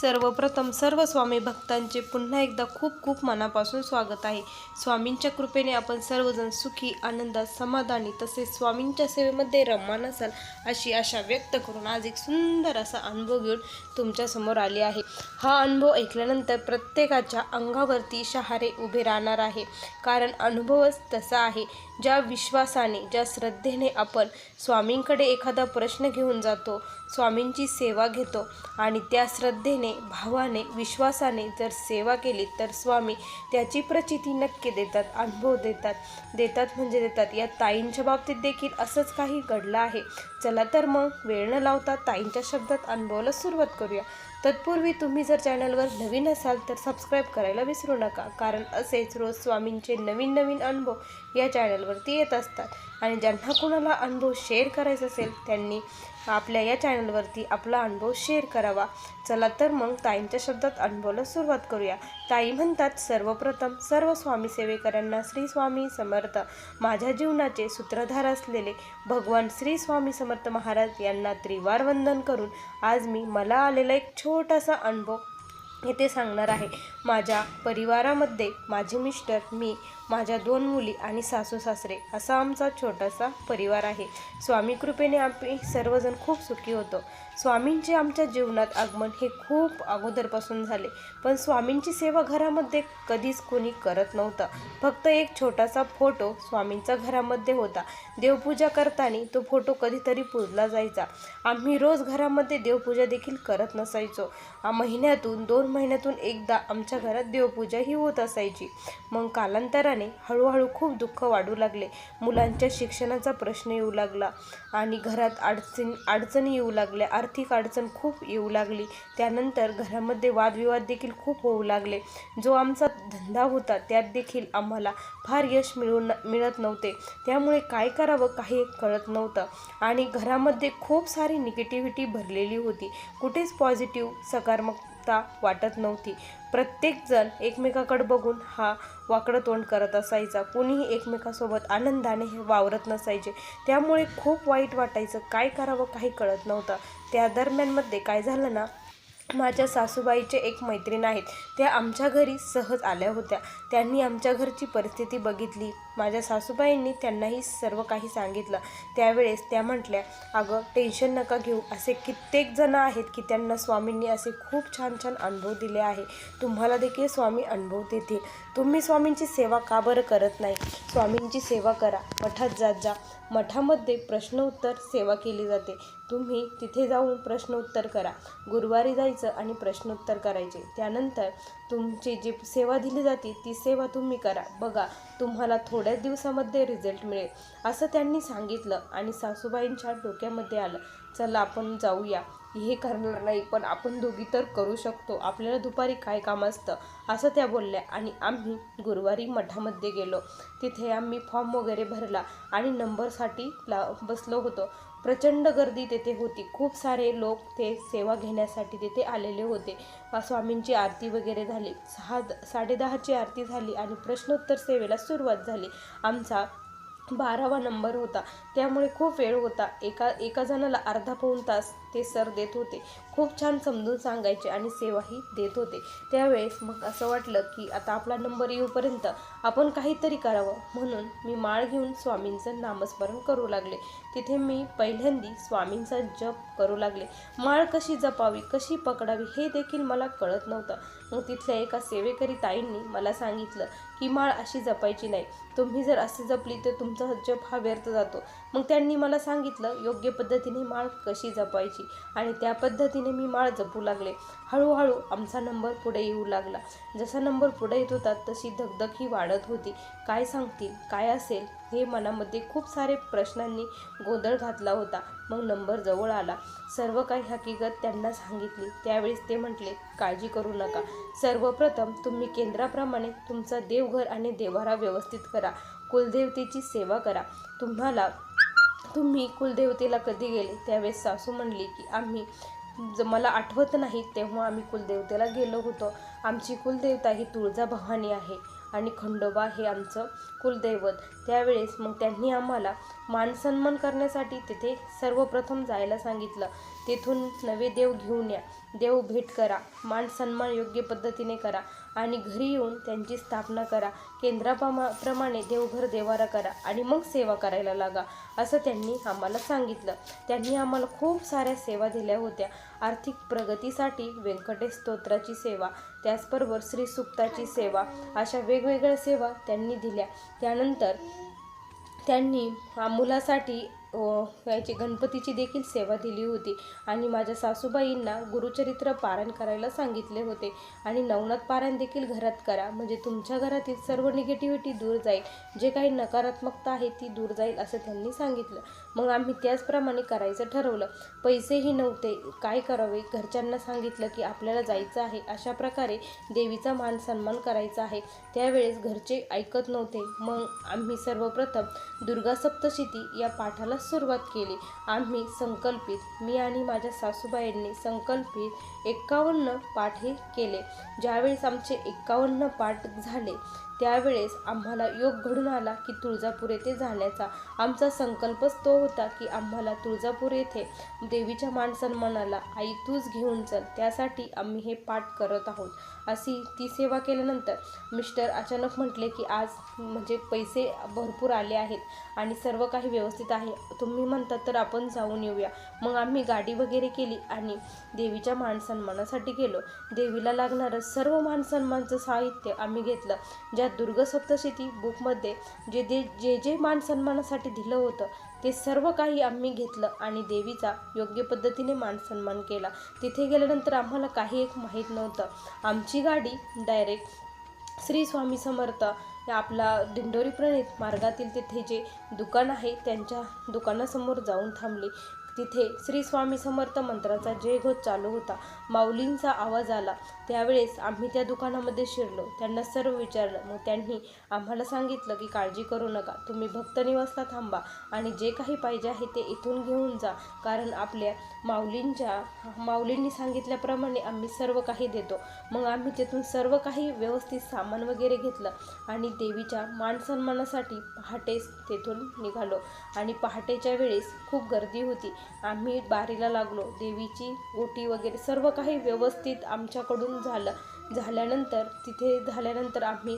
सर्वप्रथम सर्व स्वामी भक्तांचे पुन्हा एकदा खूप खूप मनापासून स्वागत आहे. स्वामींच्या कृपेने आपण सर्वजण सुखी आनंदात समाधानी तसेच स्वामींच्या सेवेमध्ये रममान असाल अशी आशा व्यक्त करून आज एक सुंदर असा अनुभव घेऊन तुमच्यासमोर आले आहे. हा अनुभव ऐकल्यानंतर प्रत्येकाच्या अंगावरती शहारे उभे राहणार आहे. कारण अनुभवच तसा आहे. ज्या विश्वासाने ज्या श्रद्धेने आपण स्वामींकडे एखादा प्रश्न घेऊन जातो स्वामींची सेवा घेतो आणि त्या श्रद्धेने भावाने विश्वासाने जर सेवा केली तर स्वामी त्याची प्रचिती नक्की देतात अनुभव देतात. देतात म्हणजे देतात. या ताईंच्या बाबतीत देखील असंच काही घडलं आहे. चला तर मग वेळ न लावता ताईंच्या शब्दात अनुभवाला सुरुवात करूया. तत्पूर्वी तुम्ही जर चॅनलवर नवीन असाल तर सबस्क्राईब करायला विसरू नका. कारण असेच रोज स्वामींचे नवीन नवीन अनुभव या चॅनलवरती येत असतात. आणि ज्यांना कोणाला अनुभव शेअर करायचा असेल त्यांनी आपल्या या चॅनलवरती आपला अनुभव शेअर करावा. चला तर मग ताईंच्या शब्दात अनुभवाला सुरुवात करूया. ताई म्हणतात सर्वप्रथम सर्व स्वामी सेवेकरांना श्री स्वामी समर्थ. माझ्या जीवनाचे सूत्रधार असलेले भगवान श्री स्वामी समर्थ महाराज यांना त्रिवार वंदन करून आज मी मला आलेला एक छोटासा अनुभव येथे सांगणार आहे. माझ्या परिवारामध्ये माझे मिस्टर मी माझ्या दोन मुली आणि सासू सासरे असा आमचा छोटासा परिवार आहे. स्वामी कृपेने आम्ही सर्वजण खूप सुखी होतो. स्वामींचे आमच्या जीवनात आगमन हे खूप अगोदरपासून झाले. पण स्वामींची सेवा घरामध्ये कधीच कोणी करत नव्हतं. फक्त एक छोटासा फोटो स्वामींचा घरामध्ये होता. देवपूजा करताना तो फोटो कधीतरी पूजला जायचा. आम्ही रोज घरामध्ये देवपूजा देखील करत नसायचो. महिन्यातून दोन महिन्यातून एकदा आमच्या घरात देवपूजा ही होत असायची. मग कालांतराने हळूहळू खूप दुःख वाढू लागले. मुलांच्या शिक्षणाचा प्रश्न येऊ लागला आणि घरात अडचण अडचणी येऊ लागल्या. आर्थिक अडचण खूप येऊ लागली. त्यानंतर घरामध्ये वादविवाद देखील खूप होऊ लागले. जो आमचा धंदा होता त्यात देखील आम्हाला फार यश मिळून मिळत नव्हते. त्यामुळे काय करावं काही कळत नव्हतं. आणि घरामध्ये खूप सारी निगेटिव्हिटी भरलेली होती. कुठेच पॉझिटिव्ह सकारात्मक सकारात्मकता वाटत नव्हती. प्रत्येकजण एकमेकाकडे बघून हा वाकडं तोंड करत असायचा. कोणीही एकमेकासोबत आनंदाने हे वावरत नसायचे. त्यामुळे खूप वाईट वाटायचं. काय करावं काही कळत नव्हतं. त्या दरम्यानमध्ये काय झालं ना माझ्या सासूबाईचे एक मैत्रीण आहेत. त्या आमच्या घरी सहज आल्या होत्या. त्यांनी आमच्या घरची परिस्थिती बघितली. माझ्या सासूबाईंनी त्यांनाही सर्व काही सांगितलं. त्यावेळेस त्या म्हटल्या अगं टेन्शन नका घेऊ. असे कित्येक जण आहेत की त्यांना स्वामींनी असे खूप छान छान अनुभव दिले आहे. तुम्हाला देखील स्वामी अनुभव देतील. तुम्ही स्वामींची सेवा का बरं करत नाही? स्वामींची सेवा करा. मठात जात जा. मठामध्ये प्रश्न उत्तर सेवा केली जाते. तुम्ही तिथे जाऊन प्रश्न उत्तर करा. गुरुवारी जायचं आणि प्रश्न उत्तर करायचे. त्यानंतर तुमची जी सेवा दिली जाते ती सेवा तुम्ही करा. बघा तुम्हाला थोड्याच दिवसामध्ये रिझल्ट मिळेल. असं त्यांनी सांगितलं आणि सासूबाईंच्या डोक्यामध्ये आलं. चला आपण जाऊया. हे करणार नाही पण आपण दोघी तर करू शकतो. आपल्याला दुपारी काय काम असतं? असं त्या बोलल्या आणि आम्ही गुरुवारी मठामध्ये गेलो. तिथे आम्ही फॉर्म वगैरे भरला आणि नंबरसाठी ला बसलो होतो. प्रचंड गर्दी तेथे होती. खूप सारे लोक ते सेवा घेण्यासाठी तेथे आलेले होते. स्वामींची आरती वगैरे झाली. सहा साडेदहाची आरती झाली आणि प्रश्नोत्तर सेवेला सुरुवात झाली. आमचा बारावा नंबर होता. त्यामुळे खूप वेळ होता. एका एका जणाला अर्धा पाऊण तास ते सर देत होते. खूप छान समजून सांगायचे आणि सेवाही देत होते. त्यावेळेस मग असं वाटलं की आता आपला नंबर येऊपर्यंत आपण काहीतरी करावं म्हणून मी माळ घेऊन स्वामींचं नामस्मरण करू लागले. तिथे मी पहिल्यांदी स्वामींचा जप करू लागले. माळ कशी जपावी कशी पकडावी हे देखील मला कळत नव्हतं. मग तिथल्या एका सेवेकरी ताईंनी मला सांगितलं की माळ अशी जपायची नाही. तुम्ही जर अशी जपली तर तुमचा जप हा व्यर्थ जातो. मग त्यांनी मला सांगितलं योग्य पद्धतीने माळ कशी जपायची? आणि त्या पद्धतीने मी माळ जपू लागले. हळूहळू आमचा नंबर पुढे येऊ लागला. जसा नंबर पुढे येत होता तशी धगधग ही वाढत होती. काय सांगतील? काय असेल? हे मनामध्ये खूप सारे प्रश्नांनी गोंधळ घातला होता. मग नंबर जवळ आला. सर्व काही हकीकत त्यांना सांगितली. त्यावेळेस ते म्हटले काळजी करू नका. सर्वप्रथम तुम्ही केंद्राप्रमाणे तुमचा देवघर आणि देवारा व्यवस्थित करा. कुलदेवतेची सेवा करा. तुम्हाला तुम्ही कुलदेवतेला कधी गेले? त्यावेळेस सासू म्हणली की आम्ही ज मला आठवत नाही तेव्हा आम्ही कुलदेवतेला गेलो होतो. आमची कुलदेवता ही तुळजाभवानी आहे आणि खंडोबा हे आमचं कुलदैवत. त्यावेळेस मग त्यांनी आम्हाला मानसन्मान करण्यासाठी तिथे सर्वप्रथम जायला सांगितलं. तेथून नवे देव घेऊन या. देव भेट करा. मान सन्मान योग्य पद्धतीने करा आणि घरी येऊन त्यांची स्थापना करा. केंद्राप्रमा प्रमाणे देवघर देवारा करा आणि मग सेवा करायला लागा असं त्यांनी आम्हाला सांगितलं. त्यांनी आम्हाला खूप साऱ्या सेवा दिल्या होत्या. आर्थिक प्रगतीसाठी व्यंकटेश स्तोत्राची सेवा त्याचबरोबर श्री सुक्ताची सेवा अशा वेगवेगळ्या सेवा त्यांनी दिल्या. त्यानंतर त्यांनी मुलासाठी याची गणपतीची देखील सेवा दिली होती. आणि माझ्या सासूबाईंना गुरुचरित्र पारायण करायला सांगितले होते. आणि नवनाथ पारायण देखील घरात करा. म्हणजे तुमच्या घरातील सर्व निगेटिव्हिटी दूर जाईल. जे काही नकारात्मकता आहे ती दूर जाईल असं त्यांनी सांगितलं. मग आम्ही त्याचप्रमाणे करायचं ठरवलं. पैसेही नव्हते. काय करावे? घरच्यांना सांगितलं की आपल्याला जायचं आहे. अशा प्रकारे देवीचा मान सन्मान करायचा आहे. त्यावेळेस घरचे ऐकत नव्हते. मग आम्ही सर्वप्रथम दुर्गा सप्तशती या पाठाला सुरुवात केली. आम्ही संकल्पित मी आणि माझ्या सासूबाईंनी संकल्पित एक्कावन्न पाठ हे केले. ज्यावेळेस आमचे एक्कावन्न पाठ झाले त्यावेळेस आम्हाला योग घडून आला की तुळजापूर येथे जाण्याचा आमचा संकल्पच तो होता की आम्हाला तुळजापूर येथे देवीच्या मान सन्मानाला आई तूच घेऊन चल त्यासाठी आम्ही हे पाठ करत आहोत. अशी ती सेवा केल्यानंतर मिस्टर अचानक म्हटले की आज म्हणजे पैसे भरपूर आले आहेत आणि सर्व काही व्यवस्थित आहे. तुम्ही म्हणतात तर आपण जाऊन येऊया. मग आम्ही गाडी वगैरे केली आणि देवीच्या मान सन्मानासाठी गेलो. देवीला लागणारं सर्व मान साहित्य आम्ही घेतलं. ज्या दुर्ग दुर्गसप्तशती बुकमध्ये जे दे जे जे मान सन्मानासाठी दिलं होतं ते सर्व काही आम्ही घेतलं आणि देवीचा योग्य पद्धतीने मान सन्मान केला. तिथे गेल्यानंतर आम्हाला काही एक माहीत नव्हतं. आमची गाडी डायरेक्ट श्री स्वामी समर्थ या आपला दिंडोरी प्रणित मार्गातील तिथे जे दुकान आहे त्यांच्या दुकानासमोर जाऊन थांबली. तिथे श्री स्वामी समर्थ मंत्राचा जयघोष चालू होता. माऊलींचा आवाज आला. त्यावेळेस आम्ही त्या दुकानामध्ये शिरलो. त्यांना सर्व विचारलं. मग त्यांनी आम्हाला सांगितलं की काळजी करू नका. तुम्ही भक्त निवासला थांबा आणि जे काही पाहिजे आहे ते इथून घेऊन जा. कारण आपल्या माऊलींच्या माऊलींनी सांगितल्याप्रमाणे आम्ही सर्व काही देतो. मग आम्ही तिथून सर्व काही व्यवस्थित सामान वगैरे घेतलं आणि देवीच्या मानसन्मानासाठी पहाटेच तेथून निघालो. आणि पहाटेच्या वेळेस खूप गर्दी होती. आम्ही बारीला लागलो. देवीची ओटी वगैरे सर्व काही व्यवस्थित आमच्याकडून झालं. झाल्यानंतर तिथे झाल्यानंतर आम्ही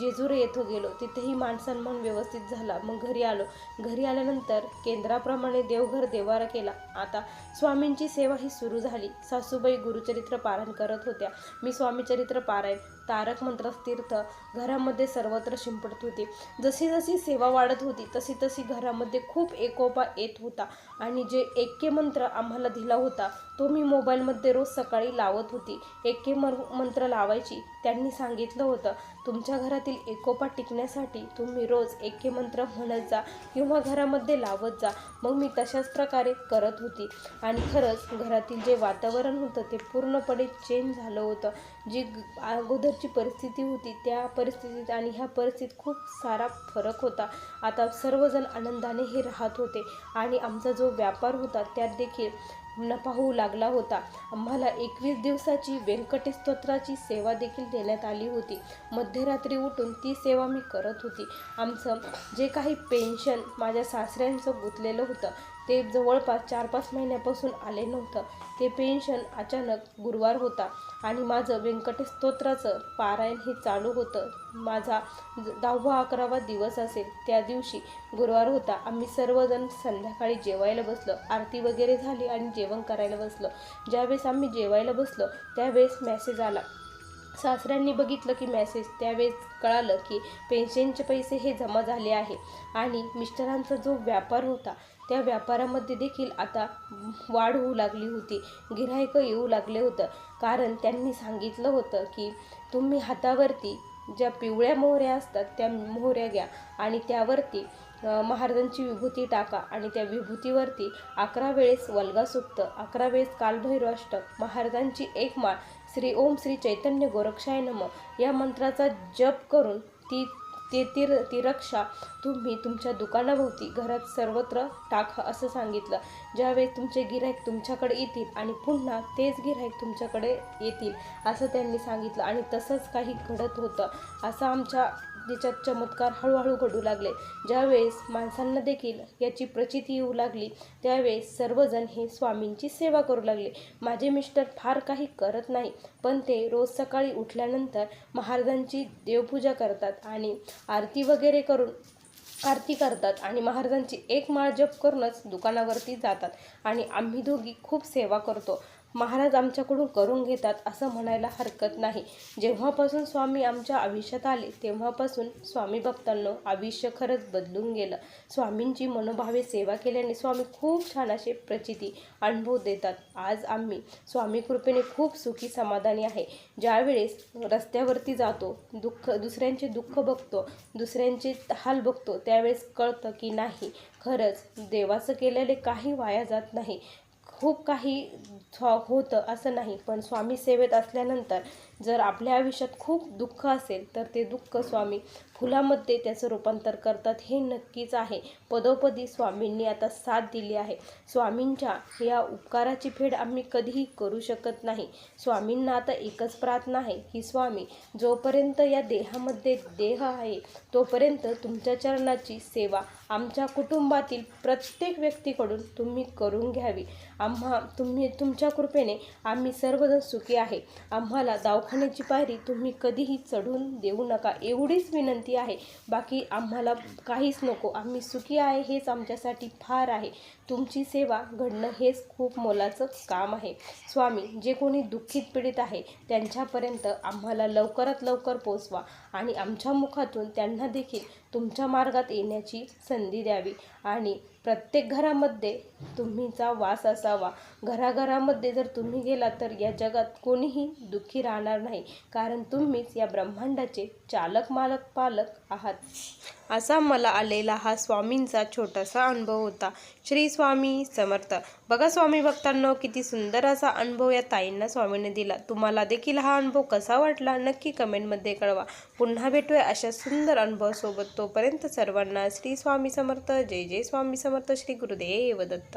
जेजुरी येथो गेलो. तिथेही मान व्यवस्थित झाला. मग घरी आलो. घरी आल्यानंतर केंद्राप्रमाणे देवघर देवारा केला. आता स्वामींची सेवा ही सुरू झाली. सासूबाई गुरुचरित्र पारायण करत होत्या. मी स्वामीचरित्र पारायण तारक मंत्र तीर्थ घरामध्ये सर्वत्र शिंपडत होती. जशी जशी सेवा वाढत होती तशी तशी घरामध्ये खूप एकोपा येत होता. आणि जे एक्के मंत्र आम्हाला दिला होता तो मी मोबाईलमध्ये रोज सकाळी लावत होती. एक्के मर मंत्र लावायची त्यांनी सांगितलं होतं तुमच्या घरातील एकोपा टिकण्यासाठी तुम्ही रोज एक्के मंत्र म्हणत जा किंवा घरामध्ये लावत जा. मग मी तशाच प्रकारे करत होती. आणि खरंच घरातील जे वातावरण होतं ते पूर्णपणे चेंज झालं होतं. जी अगोदरची परिस्थिती होती त्या परिस्थितीत आणि ह्या परिस्थितीत खूप सारा फरक होता. आता सर्वजण आनंदाने हे राहत होते आणि आमचा जो व्यापार होता त्यात देखील नफा होऊ लागला होता. आम्हाला एकवीस दिवसाची व्यंकटेश स्तोत्राची सेवा देखील देण्यात आली होती. मध्यरात्री उठून ती सेवा मी करत होती. आमचं जे काही पेन्शन माझ्या सासऱ्यांचं गुंतलेलं होतं ते जवळपास चार पाच महिन्यापासून आले नव्हतं. ते पेन्शन अचानक गुरुवार होता आणि माझं व्यंकटस्तोत्राचं पारायण हे चालू होतं. माझा दहावा अकरावा दिवस असेल. त्या दिवशी गुरुवार होता. आम्ही सर्वजण संध्याकाळी जेवायला बसलो. आरती वगैरे झाली आणि जेवण करायला बसलो. ज्यावेळेस आम्ही जेवायला बसलो त्यावेळेस मेसेज आला. सासऱ्यांनी बघितलं की मेसेज त्यावेळेस कळालं की पेन्शनचे पैसे हे जमा झाले आहे. आणि मिस्टरांचा जो व्यापार होता त्या व्यापारामध्ये देखील आता वाढ होऊ लागली होती. गिऱ्हाईकं येऊ लागले होतं. कारण त्यांनी सांगितलं होतं की तुम्ही हातावरती ज्या पिवळ्या मोहऱ्या असतात त्या मोहऱ्या घ्या आणि त्यावरती महाराजांची विभूती टाका आणि त्या विभूतीवरती अकरा वेळेस वल्गा सुप्त अकरा वेळेस कालभैरवाष्टक महाराजांची एक माळ. श्री ओम श्री चैतन्य गोरक्षाय नम. या मंत्राचा जप करून ती ते ती ती रक्षा तुम्ही तुमच्या दुकानाभोवती घरात सर्वत्र टाका असं सांगितलं. ज्यावेळेस तुमचे गिऱ्हाईक तुमच्याकडे येतील आणि पुन्हा तेच गिऱ्हाईक तुमच्याकडे येतील असं त्यांनी सांगितलं आणि तसंच काही घडत होतं. असं आमच्या ज्याच्यात चमत्कार हळूहळू घडू लागले. ज्यावेळेस माणसांना देखील याची प्रचिती येऊ लागली त्यावेळेस सर्वजण हे स्वामींची सेवा करू लागले. माझे मिस्टर फार काही करत नाही पण ते रोज सकाळी उठल्यानंतर महाराजांची देवपूजा करतात आणि आरती वगैरे करून आरती करतात आणि महाराजांची एक माळ जप करूनच दुकानावरती जातात आणि आम्ही दोघी खूप सेवा करतो. महाराज आमच्याकडून करून घेतात असं म्हणायला हरकत नाही. जेव्हापासून स्वामी आमच्या आयुष्यात आले तेव्हापासून स्वामी भक्तांनो आयुष्य खरंच बदलून गेलं. स्वामींची मनोभावे सेवा केल्याने स्वामी खूप छान असे प्रचिती अनुभव देतात. आज आम्ही स्वामी कृपेने खूप सुखी समाधानी आहे. ज्यावेळेस रस्त्यावरती जातो दुःख दुसऱ्यांचे दुःख बघतो दुसऱ्यांचे हाल बघतो त्यावेळेस कळतं की नाही खरंच देवाचं केलेले काही वाया जात नाही. खूप काही होतं असं नाही. पण स्वामी सेवेत असल्यानंतर जर आपल्या आयुष्यात खूप दुःख असेल तर ते दुःख स्वामी फुलामध्ये त्याचं रूपांतर करतात हे नक्कीच आहे. पदोपदी स्वामींनी आता साथ दिली आहे. स्वामींच्या या उपकाराची फेड आम्ही कधीही करू शकत नाही. स्वामींना आता एकच प्रार्थना आहे की स्वामी जोपर्यंत या देहामध्ये देह आहे तोपर्यंत तुमच्या चरणाची सेवा आमच्या कुटुंबातील प्रत्येक व्यक्तीकडून तुम्ही करून घ्यावी. आम्हा तुम्ही तुमच्या कृपेने आम्ही सर्वजण सुखी आहे. आम्हाला दवाखान्याची पायरी तुम्ही कधीही चढून देऊ नका. एवढीच विनंती आहे. बाकी आम्हाला काहीच नको. आम्ही सुखी आहे हेच आमच्यासाठी फार आहे. तुमची सेवा घडणं हेच खूप मोलाचं काम आहे. स्वामी जे कोणी दुःखित पीडित आहे त्यांच्यापर्यंत आम्हाला लवकरात लवकर पोचवा आणि आमच्या मुखातून त्यांना देखील तुमच्या मार्गात येण्याची संधी द्यावी. आणि प्रत्येक घरामध्ये तुम्हीचा वास असावा. घराघरामध्ये जर तुम्ही गेला तर या जगात कोणीही दुःखी राहणार नाही. कारण तुम्हीच या ब्रह्मांडाचे चालक मालक पालक आहात. असा मला आलेला हा स्वामींचा छोटासा अनुभव होता. श्री स्वामी समर्थ. बघा स्वामी भक्तांनो किती सुंदर असा अनुभव या ताईंना स्वामीने दिला. तुम्हाला देखील हा अनुभव कसा वाटला नक्की कमेंटमध्ये कळवा. पुन्हा भेटूया अशा सुंदर अनुभवासोबत. तोपर्यंत सर्वांना श्री स्वामी समर्थ. जय जय स्वामी समर्थ श्री गुरुदेव दत्त